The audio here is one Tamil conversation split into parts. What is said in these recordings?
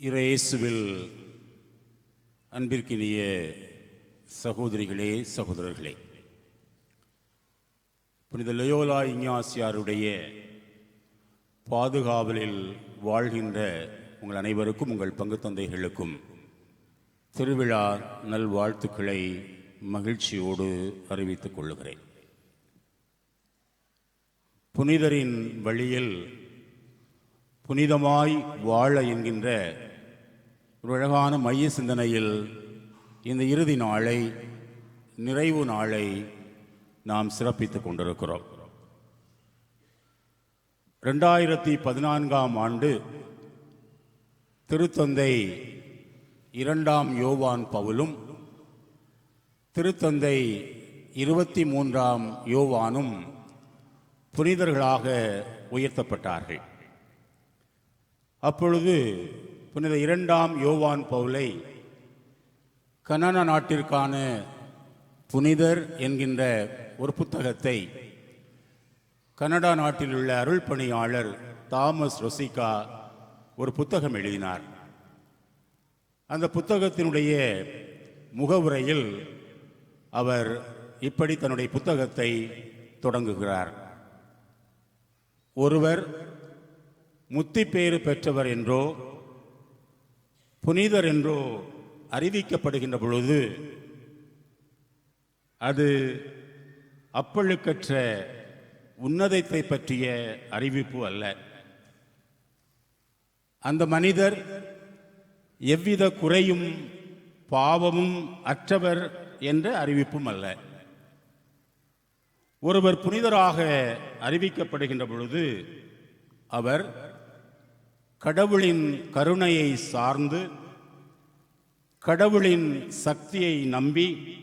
இறையேசுவில் அன்பிற்கினிய சகோதரிகளே சகோதரர்களே புனித லயோலா இஞ்ஞாசியாருடைய பாதுகாவலில் வாழ்கின்ற உங்கள் அனைவருக்கும் உங்கள் பங்கு தந்தைகளுக்கும் திருவிழா நல்வாழ்த்துக்களை மகிழ்ச்சியோடு அறிவித்துக் கொள்ளுகிறேன். புனிதரின் வழியில் புனிதமாய் வாழ என்கின்ற ஒரு அழகான மைய சிந்தனையில் இந்த இறுதி நாளை நிறைவு நாளை நாம் சிறப்பித்துக் கொண்டிருக்கிறோம். ரெண்டாயிரத்தி பதினான்காம் ஆண்டு திருத்தந்தை இரண்டாம் யோவான் பவுலும் திருத்தந்தை இருபத்தி மூன்றாம் யோவானும் புனிதர்களாக உயர்த்தப்பட்டார்கள். அப்பொழுது புனித இரண்டாம் யோவான் பவுலை கனடா நாட்டிற்கான புனிதர் என்கின்ற ஒரு புத்தகத்தை கனடா நாட்டில் உள்ள அருள் பணியாளர் தாமஸ் ரொசிகா ஒரு புத்தகம் எழுதினார். அந்த புத்தகத்தினுடைய முகவுரையில் அவர் இப்படி தன்னுடைய புத்தகத்தை தொடங்குகிறார். ஒருவர் முத்திப்பேறு பெற்றவர் என்றோ புனிதர் என்றோ அறிவிக்கப்படுகின்ற பொழுது அது அப்பழுக்கற்ற உன்னதத்தை பற்றிய அறிவிப்பு அல்ல. அந்த மனிதர் எவ்வித குறையும் பாவமும் அற்றவர் என்ற அறிவிப்பும் அல்ல. ஒருவர் புனிதராக அறிவிக்கப்படுகின்ற பொழுது அவர் கடவுளின் கருணையை சார்ந்து கடவுளின் சக்தியை நம்பி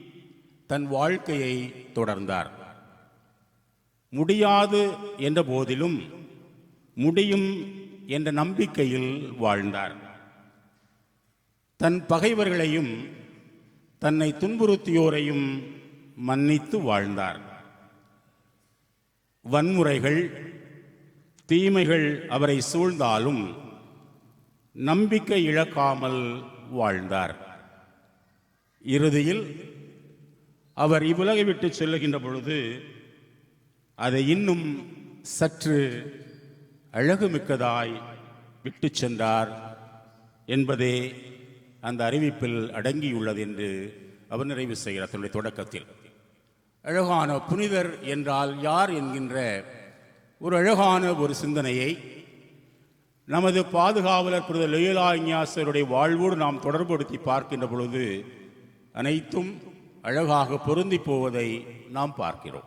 தன் வாழ்க்கையை தொடர்ந்தார். முடியாது என்ற போதிலும் முடியும் என்ற நம்பிக்கையில் வாழ்ந்தார். தன் பகைவர்களையும் தன்னை துன்புறுத்தியோரையும் மன்னித்து வாழ்ந்தார். வன்முறைகள் தீமைகள் அவரை சூழ்ந்தாலும் நம்பிக்கை இழக்காமல் வாழ்ந்தார். இறுதியில் அவர் இவ்வுலகை விட்டு செல்லுகின்ற பொழுது அதை இன்னும் சற்று அழகுமிக்கதாய் விட்டு சென்றார் என்பதே அந்த அறிவிப்பில் அடங்கியுள்ளது என்று அவர் நிறைவு செய்கிறார் தன்னுடைய தொடக்கத்தில். அழகான புனிதர் என்றால் யார் என்கின்ற ஒரு அழகான ஒரு சிந்தனையை நமது பாதுகாவலர் புனித லெயுலா வாழ்வோடு நாம் தொடர்புபடுத்தி பார்க்கின்ற பொழுது அனைத்தும் அழகாக பொருந்தி போவதை நாம் பார்க்கிறோம்.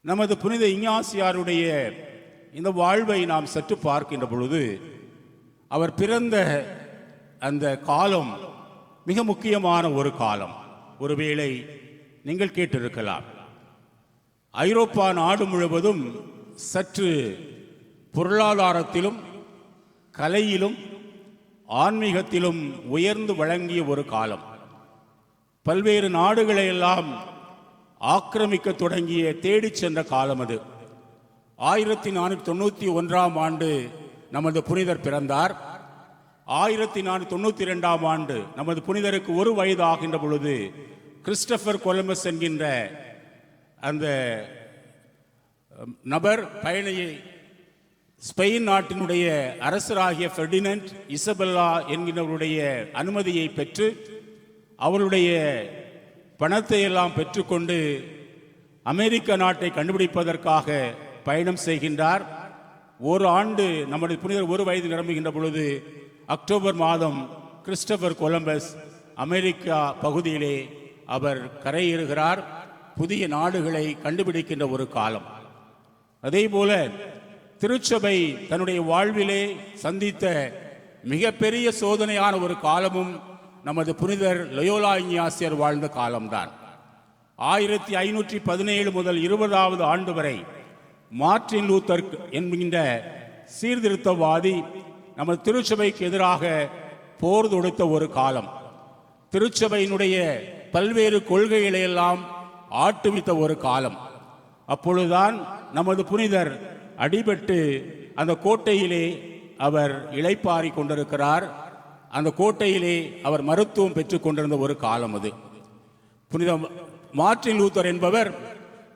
நமது புனித இஞ்ஞாசியாருடைய இந்த வாழ்வை நாம் சற்று பார்க்கின்ற பொழுது அவர் பிறந்த அந்த காலம் மிக முக்கியமான ஒரு காலம். ஒருவேளை நீங்கள் கேட்டிருக்கலாம். ஐரோப்பா நாடு முழுவதும் சற்று பொருளாதாரத்திலும் கலையிலும் ஆன்மீகத்திலும் உயர்ந்து வழங்கிய ஒரு காலம். பல்வேறு நாடுகளையெல்லாம் ஆக்கிரமிக்க தொடங்கிய தேடிச் சென்ற காலம் அது. ஆயிரத்தி நானூற்றி தொண்ணூற்றி ஒன்றாம் ஆண்டு நமது புனிதர் பிறந்தார். ஆயிரத்தி நானூற்றி தொண்ணூற்றி ரெண்டாம் ஆண்டு நமது புனிதருக்கு ஒரு வயது ஆகின்ற பொழுது கிறிஸ்டபர் கொலம்பஸ் என்கின்ற அந்த நபர் பயணியை ஸ்பெயின் நாட்டினுடைய அரசராகிய ஃபெர்டினண்ட் இசபெல்லா என்கிறவருடைய அனுமதியை பெற்று அவருடைய பணத்தை எல்லாம் பெற்றுக்கொண்டு அமெரிக்க நாட்டை கண்டுபிடிப்பதற்காக பயணம் செய்கின்றார். ஒரு ஆண்டு நம்முடைய புனிதர் ஒரு வயது நிரம்புகின்ற பொழுது அக்டோபர் மாதம் கிறிஸ்டபர் கொலம்பஸ் அமெரிக்கா பகுதியிலே அவர் கரையேறுகிறார். புதிய நாடுகளை கண்டுபிடிக்கின்ற ஒரு காலம். அதே போல திருச்சபை தன்னுடைய வாழ்விலே சந்தித்த மிகப்பெரிய சோதனையான ஒரு காலமும் நமது புனிதர் லயோலா இஞ்ஞாசியர் வாழ்ந்த காலம்தான். ஆயிரத்தி ஐநூற்றி பதினேழு முதல் இருபதாவது ஆண்டு வரை மார்ட்டின் லூத்தர் என்கின்ற சீர்திருத்தவாதி நமது திருச்சபைக்கு எதிராக போர் தொடுத்த ஒரு காலம். திருச்சபையினுடைய பல்வேறு கொள்கைகளை எல்லாம் ஆட்டுவித்த ஒரு காலம். அப்பொழுதுதான் நமது புனிதர் அடிபட்டு அந்த கோட்டையிலே அவர் இளைப்பாரி கொண்டிருக்கிறார். அந்த கோட்டையிலே அவர் மருத்துவம் பெற்றுக் கொண்டிருந்த ஒரு காலம் அது. புனித மார்டின் லூத்தர் என்பவர்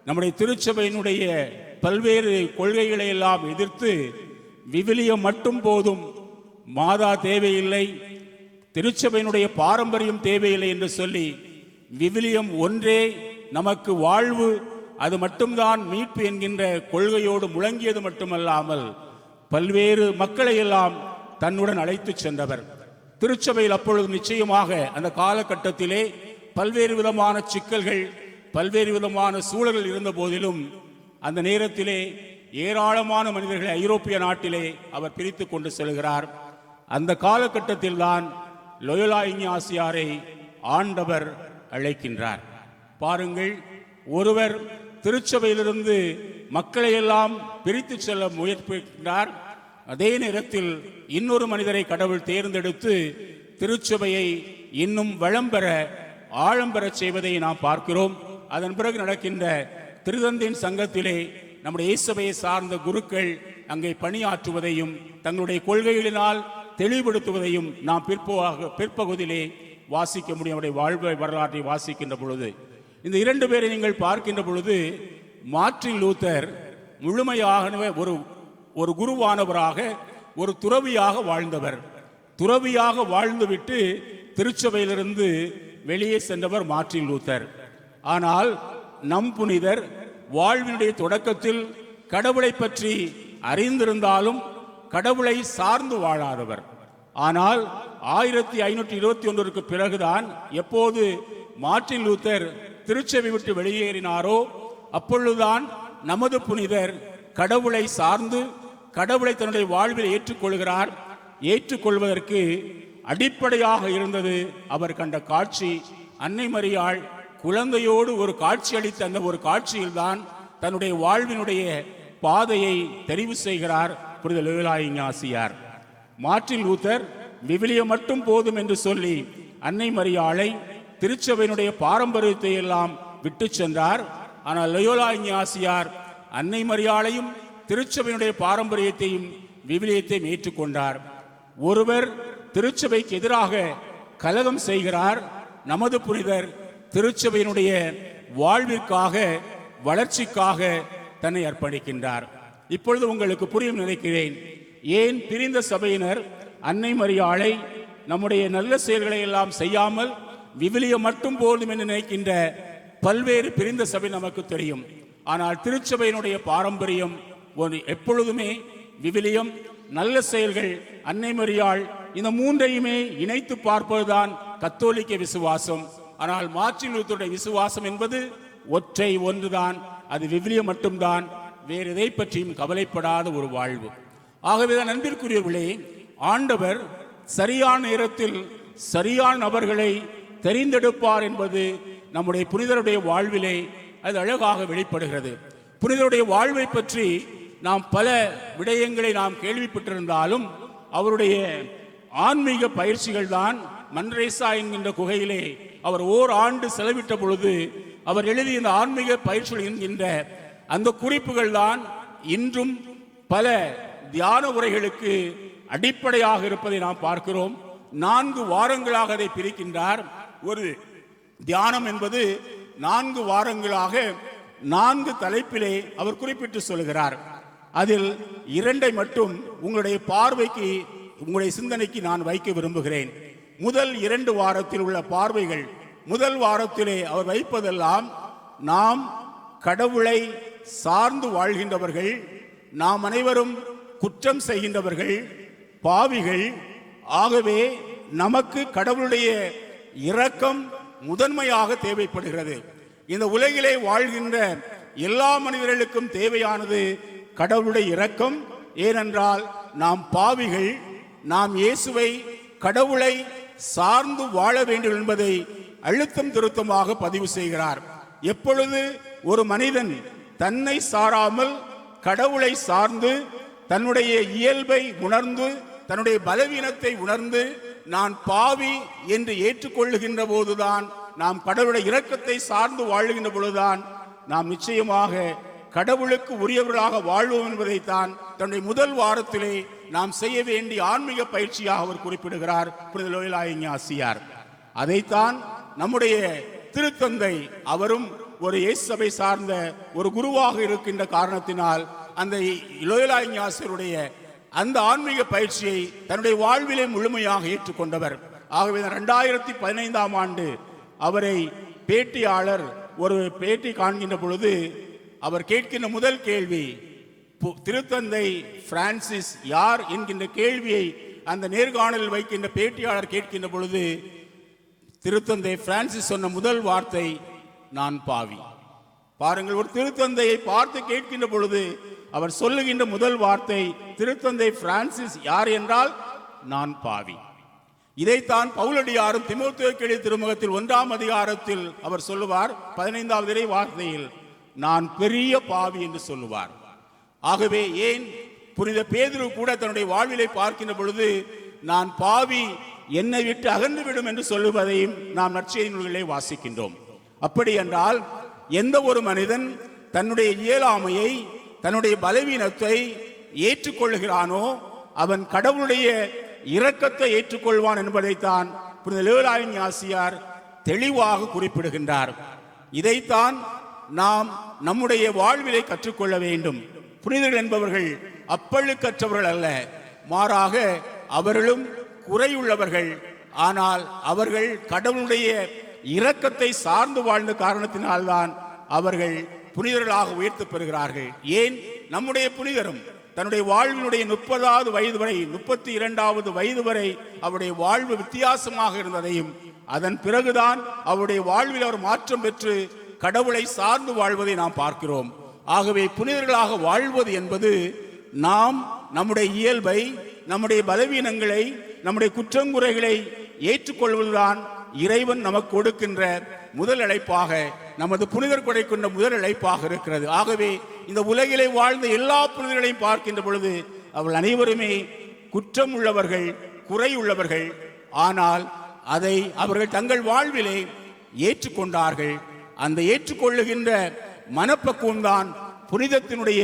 நம்முடைய திருச்சபையினுடைய பல்வேறு கொள்கைகளை எல்லாம் எதிர்த்து விவிலியம் மட்டும் போதும் மாதா தேவையில்லை திருச்சபையினுடைய பாரம்பரியம் தேவையில்லை என்று சொல்லி விவிலியம் ஒன்றே நமக்கு வாழ்வு அது மட்டும்தான் மீட்பு என்கின்ற கொள்கையோடு முழங்கியது மட்டுமல்லாமல் பல்வேறு மக்களை எல்லாம் தன்னுடன் அழைத்துச் சென்றவர். திருச்சபையில் அப்பொழுது நிச்சயமாக அந்த காலகட்டத்திலே பல்வேறு விதமான சிக்கல்கள் பல்வேறு விதமான சூழல்கள் இருந்த போதிலும் அந்த நேரத்திலே ஏராளமான மனிதர்களை ஐரோப்பிய நாட்டிலே அவர் பிரித்து கொண்டு செல்கிறார். அந்த காலகட்டத்தில் தான் லொயலா இஞ்ஞாசியாரை ஆண்டவர் அழைக்கின்றார். பாருங்கள் ஒருவர் திருச்சபையிலிருந்து மக்களை எல்லாம் பிரித்து செல்ல முயற்சிக்கின்றார் அதே நேரத்தில் இன்னொரு மனிதரை கடவுள் தேர்ந்தெடுத்து திருச்சபையை இன்னும் வளம் பெற ஆழம் செய்வதை நாம் பார்க்கிறோம். அதன் பிறகு நடக்கின்ற திருதந்தின் சங்கத்திலே நம்முடைய இயேசுவையை சார்ந்த குருக்கள் அங்கே பணியாற்றுவதையும் தங்களுடைய கொள்கைகளினால் தெளிவுபடுத்துவதையும் நாம் பிற்போக பிற்பகுதியிலே வாசிக்க முடியும். அவருடைய வாழ்வை வரலாற்றை வாசிக்கின்ற பொழுது இந்த இரண்டு பேரை நீங்கள் பார்க்கின்ற பொழுது மார்டின் லூத்தர் முழுமையாக ஒரு ஒரு குருவானவராக ஒரு துறவியாக வாழ்ந்தவர். துறவியாக வாழ்ந்துவிட்டு திருச்சபையிலிருந்து வெளியே சென்றவர் மார்டின் லூத்தர் ஆனால் நம் புனிதர் வாழ்வினுடைய தொடக்கத்தில் கடவுளை பற்றி அறிந்திருந்தாலும் கடவுளை சார்ந்து வாழாதவர். ஆனால் ஆயிரத்தி ஐநூற்றி இருபத்தி ஒன்றுக்கு பிறகுதான் எப்போது மார்டின் லூத்தர் திருச்சபை விட்டு வெளியேறினாரோ அப்பொழுதுதான் நமது புனிதர் கடவுளை சார்ந்து கடவுளை தன்னுடைய வாழ்வில் ஏற்றுக்கொள்கிறார். ஏற்றுக்கொள்வதற்கு அடிப்படையாக இருந்தது அவர் கண்ட காட்சி. அன்னை மரியாள் குழந்தையோடு ஒரு காட்சி அளித்த அந்த ஒரு காட்சியில்தான் தன்னுடைய வாழ்வினுடைய பாதையை தெரிவு செய்கிறார் புனித லேலாயிஞாசியார் மார்ட்டின் லூத்தர் விவிலியம் மட்டும் போதும் என்று சொல்லி அன்னை மரியாளை திருச்சபையினுடைய பாரம்பரியத்தை எல்லாம் விட்டு சென்றார். ஆனால் லயோலா இஞ்ஞாசியார் அன்னை மரியாளையும் திருச்சபையினுடைய பாரம்பரியத்தையும் விவிலியத்தையும் ஏற்றுக்கொண்டார். ஒருவர் திருச்சபைக்கு எதிராக கலகம் செய்கிறார். நமது புனிதர் திருச்சபையினுடைய வாழ்விற்காக வளர்ச்சிக்காக தன்னை அர்ப்பணிக்கின்றார். இப்பொழுது உங்களுக்கு புரியும் நினைக்கிறேன் ஏன் பிரிந்த சபையினர் அன்னை மரியாளை நம்முடைய நல்ல செயல்களை எல்லாம் செய்யாமல் விவிலியம் மட்டும் போதும் என்று நினைக்கின்ற பல்வேறு பிரிந்த சபை நமக்கு தெரியும். ஆனால் திருச்சபையினுடைய பாரம்பரியம் ஒரு எப்பொழுதுமே விவிலியம் நல்ல செயல்கள் அன்னை மரியாள் இந்த மூன்றையுமே இணைத்து பார்ப்பதுதான் கத்தோலிக்க விசுவாசம். ஆனால் மார்ட்டின் லூத்தருடைய விசுவாசம் என்பது ஒற்றை ஒன்றுதான். அது விவிலியம் மட்டும்தான். வேறு எதை பற்றியும் கவலைப்படாத ஒரு வாழ்வு. ஆகவேதான் அன்பிற்குரியவர்களே ஆண்டவர் சரியான நேரத்தில் சரியான நபர்களை தெரிந்தெடுப்பார் என்பது நம்முடைய புனிதருடைய வாழ்விலே அது அழகாக வெளிப்படுகிறது. புனிதருடைய வாழ்வை பற்றி நாம் பல விடயங்களை நாம் கேள்விப்பட்டிருந்தாலும் அவருடைய ஆன்மீக பயிற்சிகள் தான் மன்ரேசா என்கின்ற குகையிலே அவர் ஓர் ஆண்டு செலவிட்ட பொழுது அவர் எழுதிய இந்த ஆன்மீக பயிற்சிகள் என்கின்ற அந்த குறிப்புகள் தான் இன்றும் பல தியான உரைகளுக்கு அடிப்படையாக இருப்பதை நாம் பார்க்கிறோம். நான்கு வாரங்களாக அதை பிரிக்கின்றார். ஒரு தியானம் என்பது நான்கு வாரங்களாக நான்கு தலைப்பிலே அவர் குறிப்பிட்டு சொல்கிறார். அதில் இரண்டை மட்டும் உங்களுடைய பார்வைக்கு உங்களுடைய சிந்தனைக்கு நான் வைக்க விரும்புகிறேன். முதல் இரண்டு வாரத்தில் உள்ள பார்வைகள் முதல் வாரத்திலே அவர் வைப்பதெல்லாம் நாம் கடவுளை சார்ந்து வாழ்கின்றவர்கள் நாம் அனைவரும் குற்றம் செய்கின்றவர்கள் பாவிகள் ஆகவே நமக்கு கடவுளுடைய இரக்கம் முதன்மையாக தேவைப்படுகிறது. இந்த உலகிலே வாழ்கின்ற எல்லா மனிதர்களுக்கும் தேவையானது கடவுளுடைய இரக்கம். ஏனென்றால் நாம் பாவிகள் நாம் இயேசுவை கடவுளை சார்ந்து வாழ வேண்டும் என்பதை அழுத்தம் திருத்தமாக பதிவு செய்கிறார். எப்பொழுது ஒரு மனிதன் தன்னை சாராமல் கடவுளை சார்ந்து தன்னுடைய இயல்பை உணர்ந்து தன்னுடைய பலவீனத்தை உணர்ந்து நான் பாவி என்று ஏற்றுக்கொள்ளுகின்ற போதுதான் நாம் கடவுளுடைய இரக்கத்தை சார்ந்து வாழுகின்ற பொழுதுதான் நாம் நிச்சயமாக கடவுளுக்கு உரியவர்களாக வாழ்வோம் என்பதைத்தான் தன்னுடைய முதல் வாரத்திலே நாம் செய்ய வேண்டிய ஆன்மீக பயிற்சியாக அவர் குறிப்பிடுகிறார். ஆசியார். அதைத்தான் நம்முடைய திருத்தந்தை அவரும் ஒரு இயேசு சபை சார்ந்த ஒரு குருவாக இருக்கின்ற காரணத்தினால் அந்த லோயலாயிஞாசியருடைய அந்த ஆன்மீக பயிற்சியை தன்னுடைய வாழ்விலே முழுமையாக ஏற்றுக்கொண்டவர். ஆகவே ரெண்டாயிரத்தி பதினைந்தாம் ஆண்டு அவரை பேட்டியாளர் ஒரு பேட்டி காண்கின்ற பொழுது அவர் கேட்கின்ற முதல் கேள்வி பு- திருத்தந்தை பிரான்சிஸ் யார்? என்கின்ற கேள்வியை அந்த நேர்காணலில் வைக்கின்ற பேட்டியாளர் கேட்கின்ற பொழுது திருத்தந்தை பிரான்சிஸ் சொன்ன முதல் வார்த்தை நான் பாவி. பாருங்கள் ஒரு திருத்தந்தையை பார்த்து கேட்கின்ற பொழுது அவர் சொல்லுகின்ற முதல் வார்த்தை திருத்தந்தை பிரான்சிஸ் யார் என்றால் நான் பாவி. இதைத்தான் பவுலடியாரும் திமுத்தேக்கெழி திருமுகத்தில் ஒன்றாம் அதிகாரத்தில் அவர் சொல்லுவார் பதினைந்தாவது இறை வார்த்தையில் நான் பெரிய பாவி என்று சொல்லுவார். ஆகவே ஏன் புனித பேதுரு கூட தன்னுடைய வாழ்விலை பார்க்கின்ற பொழுது நான் பாவி என்னை விட்டு அகன்றுவிடும் என்று சொல்லுவதையும் நாம் நற்செய்தி நூல்களை வாசிக்கின்றோம். அப்படி என்றால் எந்த ஒரு மனிதன் தன்னுடைய இயலாமையை தன்னுடைய பலவீனத்தை ஏற்றுக்கொள்கிறானோ அவன் கடவுளுடைய இரக்கத்தை ஏற்றுக்கொள்வான் என்பதைத்தான் புனித லேலாயின் ஆசியார் தெளிவாக குறிப்பிடுகின்றார். இதைத்தான் நாம் நம்முடைய வாழ்விலை கற்றுக்கொள்ள வேண்டும். புனிதர்கள் என்பவர்கள் அப்பழுக்கற்றவர்கள் அல்ல. மாறாக அவர்களும் குறையுள்ளவர்கள். ஆனால் அவர்கள் கடவுளுடைய இரக்கத்தை சார்ந்து வாழ்ந்த காரணத்தினால்தான் அவர்கள் புனிதர்களாக உயர்த்து பெறுகிறார்கள். ஏன்? நம்முடைய புனிதரும் தன்னுடைய வாழ்வினுடைய முப்பதாவது வயது வரை முப்பத்தி இரண்டாவது வயது வரை அவருடைய வாழ்வு வித்தியாசமாக இருந்ததையும் அதன் பிறகுதான் அவருடைய வாழ்வில் அவர் மாற்றம் பெற்று கடவுளை சார்ந்து வாழ்வதை நாம் பார்க்கிறோம். ஆகவே புனிதர்களாக வாழ்வது என்பது நாம் நம்முடைய இயல்பை நம்முடைய பலவீனங்களை நம்முடைய குற்றங்குறைகளை ஏற்றுக்கொள்வதுதான் இறைவன் நமக்கு கொடுக்கின்ற முதல் அழைப்பாக நமது புனிதர் கொடைக்கின்ற முதல் அழைப்பாக இருக்கிறது. ஆகவே இந்த உலகிலே வாழ்ந்த எல்லா புனிதர்களையும் பார்க்கின்ற பொழுது அவள் அனைவருமே குற்றம் உள்ளவர்கள் குறை உள்ளவர்கள் ஆனால் அதை அவர்கள் தங்கள் வாழ்விலே ஏற்றுக்கொண்டார்கள். அந்த ஏற்றுக்கொள்ளுகின்ற மனப்பக்குவம்தான் புனிதத்தினுடைய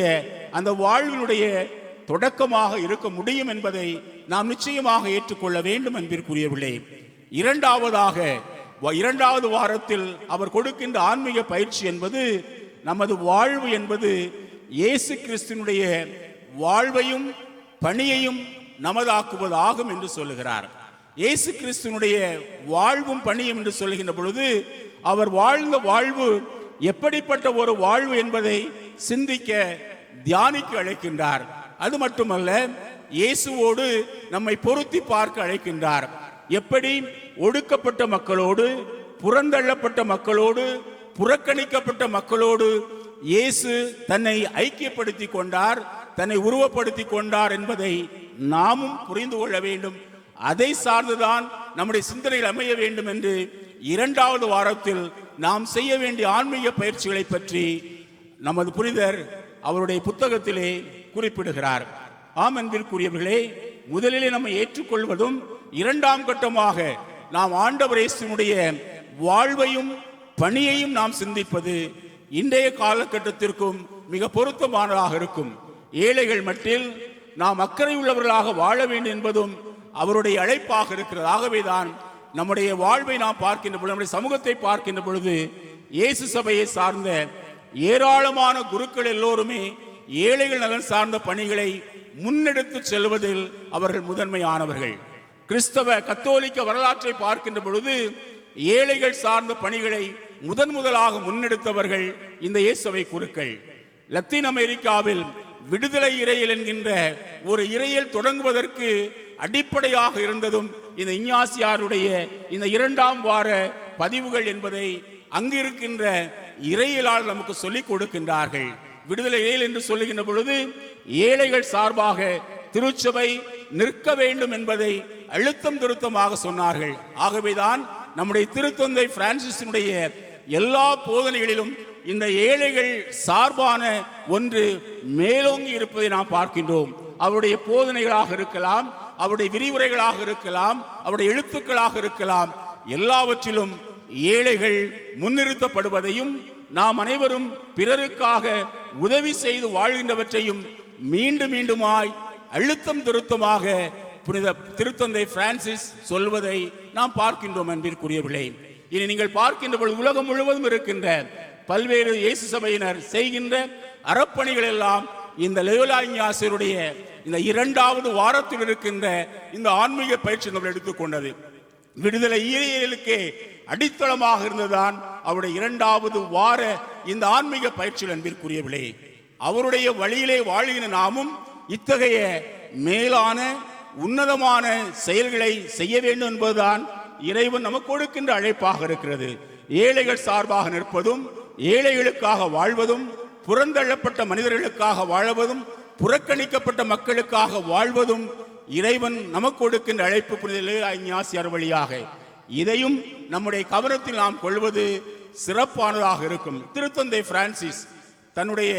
அந்த வாழ்வினுடைய தொடக்கமாக இருக்க முடியும் என்பதை நாம் நிச்சயமாக ஏற்றுக்கொள்ள வேண்டும் என்பதற்குரியவர்களே இரண்டாவதாக வ- இரண்டாவது வாரத்தில் அவர் கொடுக்கின்ற ஆன்மீக பயிற்சி என்பது நமது வாழ்வு என்பது இயேசு கிறிஸ்துனுடைய வாழ்வையும் பணியையும் நமதாக்குவது ஆகும் என்று சொல்லுகிறார். இயேசு கிறிஸ்துனுடைய வாழ்வும் பணியும் என்று சொல்லுகின்ற பொழுது அவர் வாழ்ந்த வாழ்வு எப்படிப்பட்ட ஒரு வாழ்வு என்பதை சிந்திக்க தியானிக்க அழைக்கின்றார். அது மட்டுமல்ல இயேசுவோடு நம்மை பொருத்தி பார்க்க அழைக்கின்றார். எப்படி ஒடுக்கப்பட்ட மக்களோடு புறந்தள்ளப்பட்ட மக்களோடு புறக்கணிக்கப்பட்ட மக்களோடு இயேசு தன்னை ஐக்கியப்படுத்தி கொண்டார் தன்னை உருவப்படுத்தி கொண்டார் என்பதை நாமும் புரிந்து கொள்ள வேண்டும். அதை சார்ந்துதான் நம்முடைய சிந்தனையில் அமைய வேண்டும் என்று இரண்டாவது வாரத்தில் நாம் செய்ய வேண்டிய ஆன்மீக பயிற்சிகளை பற்றி நமது புனிதர் அவருடைய புத்தகத்திலே குறிப்பிடுகிறார். ஆம் என்பதற்குரியவர்களே முதலிலே நம்ம ஏற்றுக்கொள்வதும் இரண்டாம் கட்டமாக நாம் ஆண்டவரேசனுடைய வாழ்வையும் பணியையும் நாம் சிந்திப்பது இன்றைய காலகட்டத்திற்கும் மிக பொருத்தமானதாக இருக்கும். ஏழைகள் மட்டில் நாம் அக்கறை உள்ளவர்களாக வாழ வேண்டும் என்பதும் அவருடைய அழைப்பாக இருக்கிறது. ஆகவேதான் நம்முடைய வாழ்வை நாம் பார்க்கின்ற பொழுது நம்முடைய சமூகத்தை பார்க்கின்ற பொழுது இயேசு சபையை சார்ந்த ஏராளமான குருக்கள் எல்லோருமே ஏழைகள் நலன் சார்ந்த பணிகளை முன்னெடுத்து செல்வதில் அவர்கள் முதன்மையானவர்கள். கிறிஸ்தவ கத்தோலிக்க வரலாற்றை பார்க்கின்ற பொழுது ஏழைகள் சார்ந்த பணிகளை முதன் முதலாக முன்னெடுத்தவர்கள் இந்த இயேசுவை குருக்கள். லத்தீன் அமெரிக்காவில் விடுதலை இறையல் என்கின்ற ஒரு இறையல் தொடங்குவதற்கு அடிப்படையாக இருந்ததும் இந்த இஞ்ஞாசியாருடைய இந்த இரண்டாம் வார பதிவுகள் என்பதை அங்கு இருக்கின்ற நமக்கு சொல்லிக் கொடுக்கின்றார்கள். விடுதலை இறையல் என்று சொல்லுகின்ற பொழுது ஏழைகள் சார்பாக திருச்சபை நிற்க வேண்டும் என்பதை அழுத்தம் திருத்தமாக சொன்னார்கள். ஆகவேதான் நம்முடைய திருத்தந்தை பிரான்சிஸினுடைய எல்லா போதனைகளிலும் இந்த ஏழைகள் சார்பான ஒன்று மேலோங்கி இருப்பதை நாம் பார்க்கின்றோம். அவருடைய போதனைகளாக இருக்கலாம் அவருடைய விரிவுரைகளாக இருக்கலாம் அவருடைய எழுத்துக்களாக இருக்கலாம். எல்லாவற்றிலும் ஏழைகள் முன்னிறுத்தப்படுவதையும் நாம் அனைவரும் பிறருக்காக உதவி செய்து வாழ்கின்றவற்றையும் மீண்டும் மீண்டுமாய் அழுத்தம் திருத்தமாக புனித திருத்தந்தை பிரான்சிஸ் சொல்வதை நாம் பார்க்கின்றோம் அன்பிற்குரியவில்லை இனி நீங்கள் பார்க்கின்ற பொழுது உலகம் முழுவதும் இருக்கின்ற பல்வேறு இயேசு சபையினர் செய்கின்ற அறப்பணிகள் எல்லாம் இந்த லெயோலாஞாசருடைய இந்த இரண்டாவது வாரத்தில் இருக்கின்ற இந்த ஆன்மீக பயிற்சி நம்ம எடுத்துக்கொண்டது விடுதலை ஈரியலுக்கு அடித்தளமாக இருந்ததுதான் அவருடைய இரண்டாவது வார இந்த ஆன்மீக பயிற்சியில் அன்பிற்குரியவில்லை அவருடைய வழியிலே வாழ்கிற நாமும் இத்தகைய மேலான உன்னதமான செயல்களை செய்ய வேண்டும் என்பதுதான் இறைவன் நமக்கு கொடுக்கின்ற அழைப்பாக இருக்கிறது. ஏழைகள் சார்பாக நிற்பதும் ஏழைகளுக்காக வாழ்வதும் புறந்தள்ளப்பட்ட மனிதர்களுக்காக வாழ்வதும் புறக்கணிக்கப்பட்ட மக்களுக்காக வாழ்வதும் இறைவன் நமக்கு கொடுக்கின்ற அழைப்பு புரிதலே ஞாசியார் வழியாக. இதையும் நம்முடைய கவனத்தில் நாம் கொள்வது சிறப்பானதாக இருக்கும். திருத்தந்தை பிரான்சிஸ் தன்னுடைய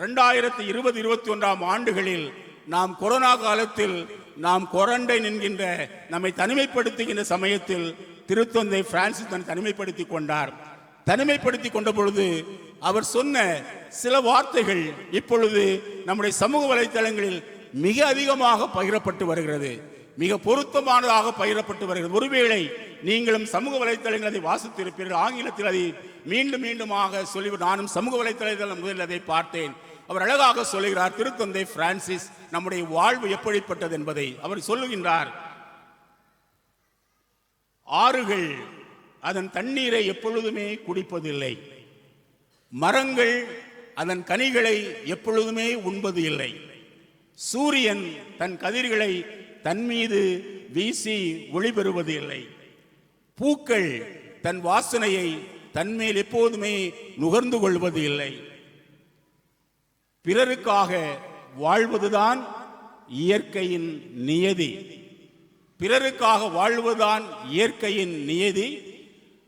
ரெண்டாயிரத்தி இருபது இருபத்தி ஒன்றாம் ஆண்டுகளில் நாம் கொரோனா காலத்தில் நாம் குரண்டைன் என்கின்ற நம்மை தனிமைப்படுத்துகின்ற சமயத்தில் திருத்தந்தை பிரான்சிஸ் தன் தனிமைப்படுத்தி கொண்டார். தனிமைப்படுத்தி கொண்ட பொழுது அவர் சொன்ன சில வார்த்தைகள் இப்பொழுது நம்முடைய சமூக வலைத்தளங்களில் மிக அதிகமாக பகிரப்பட்டு வருகிறது. மிக பொருத்தமானதாக பகிரப்பட்டு வருகிறது. ஒருவேளை நீங்களும் சமூக வலைத்தளங்கள் அதை வாசித்திருப்பீர்கள். ஆங்கிலத்தில் அதை மீண்டும் மீண்டுமாக சொல்லி நானும் சமூக வலைத்தளத்தில் முதலில் அதை பார்த்தேன். அவர் அழகாக சொல்லுகிறார் திருத்தந்தை பிரான்சிஸ் நம்முடைய வாழ்வு எப்படிப்பட்டது என்பதை அவர் சொல்லுகின்றார். ஆறுகள் அதன் தண்ணீரை எப்பொழுதுமே குடிப்பதில்லை. மரங்கள் அதன் கனிகளை எப்பொழுதுமே உண்பது இல்லை சூரியன் தன் கதிர்களை தன் மீது வீசி ஒளி பெறுவது இல்லை பூக்கள் தன் வாசனையை தன்மேல் எப்போதுமே நுகர்ந்து கொள்வது இல்லை பிறருக்காக வாழ்வதுதான் இயற்கையின் நியதி. பிறருக்காக வாழ்வதுதான் இயற்கையின் நியதி.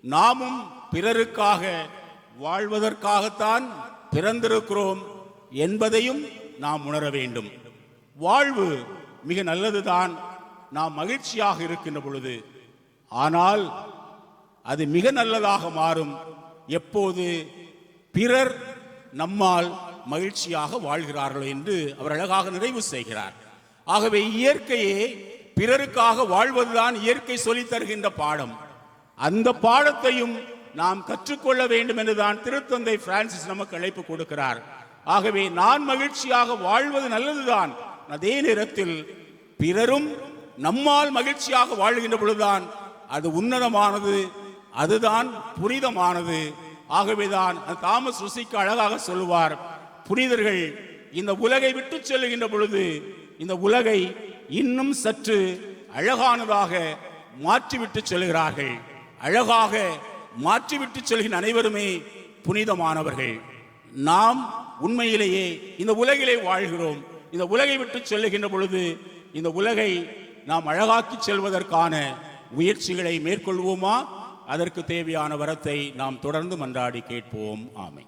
நாமும் பிறருக்காக வாழ்வதற்காகத்தான் பிறந்திருக்கிறோம் என்பதையும் நாம் உணர வேண்டும். வாழ்வு மிக நல்லதுதான். நாம் மகிழ்ச்சியாக இருக்கின்ற பொழுது ஆனால் அது மிக நல்லதாக மாறும். எப்போது பிறர் நம்மால் மகிழ்ச்சியாக வாழ்கிறார்கள் என்று அவர் அழகாக நிறைவு செய்கிறார். ஆகவே இயற்கையே பிறருக்காக வாழ்வதுதான் இயற்கை சொல்லித் தருகின்ற பாடம். அந்த பாடத்தையும் நாம் கற்றுக்கொள்ள வேண்டும் என்றுதான் திருத்தந்தை பிரான்சிஸ் நமக்கு அழைப்பு கொடுக்கிறார். ஆகவே நான் மகிழ்ச்சியாக வாழ்வது நல்லதுதான். அதே நேரத்தில் பிறரும் நம்மால் மகிழ்ச்சியாக வாழ்கின்ற பொழுதுதான் அது உன்னதமானது அதுதான் புனிதமானது. ஆகவேதான் தாமஸ் ருசிக்கு அழகாக சொல்லுவார். புனிதர்கள் இந்த உலகை விட்டு செல்லுகின்ற பொழுது இந்த உலகை இன்னும் சற்று அழகானதாக மாற்றிவிட்டு செல்கிறார்கள். அழகாக மாற்றிவிட்டு செல்கின்ற அனைவருமே புனிதமானவர்கள். நாம் உண்மையிலேயே இந்த உலகிலே வாழ்கிறோம். இந்த உலகை விட்டு செல்லுகின்ற பொழுது இந்த உலகை நாம் அழகாக்கி செல்வதற்கான முயற்சிகளை மேற்கொள்வோமா? அதற்கு தேவையான வரத்தை நாம் தொடர்ந்து மன்றாடி கேட்போம். ஆமை